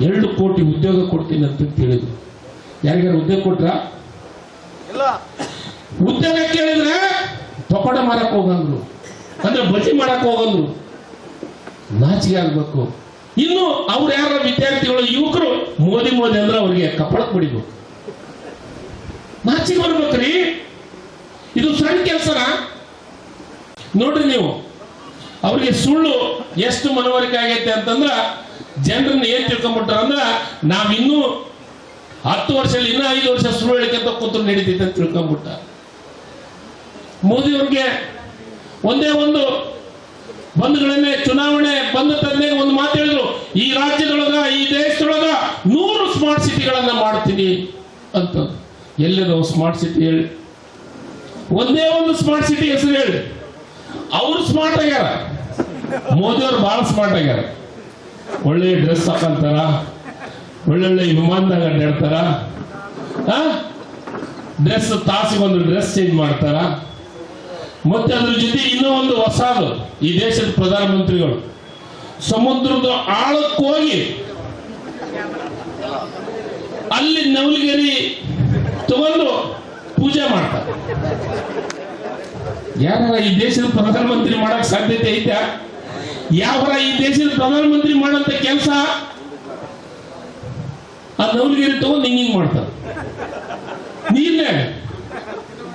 ಎರಡು ಕೋಟಿ ಉದ್ಯೋಗ ಕೊಡ್ತೀನಿ ಅಂತ ಕೇಳಿದ್ರು ಯಾರಿಗಾರು ಉದ್ಯೋಗ ಕೊಟ್ರ? ಉದ್ಯೋಗ ಕೇಳಿದ್ರೆ ಪಕೋಡ ಮಾಡಕ್ ಹೋಗಂದ್ರು. ಅಂದ್ರೆ ಬಜಿ ಮಾಡಕ್ ಹೋಗಂದ್ರು. ನಾಚಿಗೆ ಆಗ್ಬೇಕು. ಇನ್ನು ಅವ್ರು ಯಾರ ವಿದ್ಯಾರ್ಥಿಗಳು ಯುವಕರು ಮೋದಿ ಮೋದಿ ಅಂದ್ರೆ ಅವ್ರಿಗೆ ಕಪ್ಪಳಕ್ ಬಿಡಿಬೇಕು. ನಾಚಿಗೆ ಬರ್ಬೇಕ್ರಿ. ಇದು ಸಣ್ಣ ಕೆಲಸನ? ನೋಡ್ರಿ ನೀವು. ಅವ್ರಿಗೆ ಸುಳ್ಳು ಎಷ್ಟು ಮನವರಿಕೆ ಆಗೈತೆ ಅಂತಂದ್ರ ಜನರನ್ನ ಏನ್ ತಿಳ್ಕೊಂಡ್ಬಿಟ್ರ ಅಂದ್ರ ನಾವಿನ್ನೂ ಹತ್ತು ವರ್ಷ ಇನ್ನೂ ಐದು ವರ್ಷ ಸುಳ್ಳು ಹೇಳಿಕೆಂತ ಕೂತು ನಡೀತೈತೆ ಅಂತ ತಿಳ್ಕೊಂಬಿಟ್ಟ ಮೋದಿ ಅವ್ರಿಗೆ ಒಂದೇ ಒಂದು ಬಂಧುಗಳನ್ನೇ ಚುನಾವಣೆ ಬಂದ ತಂದೆ ಒಂದು ಮಾತು ಹೇಳಿದ್ರು, ಈ ರಾಜ್ಯದೊಳಗ, ಈ ದೇಶದೊಳಗ ನೂರು ಸ್ಮಾರ್ಟ್ ಸಿಟಿಗಳನ್ನ ಮಾಡ್ತೀನಿ ಅಂತ ಎಲ್ಲಿರೋ ಸ್ಮಾರ್ಟ್ ಸಿಟಿ ಹೇಳಿ? ಒಂದೇ ಒಂದು ಸ್ಮಾರ್ಟ್ ಸಿಟಿ ಹೆಸರು ಹೇಳಿ. ಅವ್ರು ಸ್ಮಾರ್ಟ್ ಆಗ್ಯಾರ. ಅವರು ಬಹಳ ಸ್ಮಾರ್ಟ್ ಆಗ್ಯಾರ. ಒಳ್ಳೆ ಡ್ರೆಸ್ ಹಾಕೊಂತಾರ? ಒಳ್ಳೊಳ್ಳೆ ವಿಮಾನದಾಗ ಅಡ್ಡಾಡ್ತಾರ? ಡ್ರೆಸ್ ತಾಸಿಗೊಂದು ಡ್ರೆಸ್ ಚೇಂಜ್ ಮಾಡ್ತಾರ? ಮತ್ತೆ ಅದ್ರ ಜೊತೆ ಇನ್ನೂ ಒಂದು ಹೊಸದು, ಈ ದೇಶದ ಪ್ರಧಾನಮಂತ್ರಿಗಳು. ಸಮುದ್ರದ ಆಳಕ್ಕೆ ಹೋಗಿ, ಅಲ್ಲಿ ನವಲಗಿರಿ ತಗೊಂಡು ಪೂಜೆ ಮಾಡ್ತಾರೆ. ಯಾರ ಈ ದೇಶದ ಪ್ರಧಾನಮಂತ್ರಿ ಮಾಡಕ್ ಸಾಧ್ಯತೆ ಐತಾ? ಯಾವರ ಈ ದೇಶದ ಪ್ರಧಾನಮಂತ್ರಿ ಮಾಡಂತ ಕೆಲಸ? ಆ ನವಲಗಿರಿ ತಗೊಂಡು ಹಿಂಗ್ ಹಿಂಗ್ ಮಾಡ್ತಾರೆ. ನೀರ್ನ್ಯಾಗ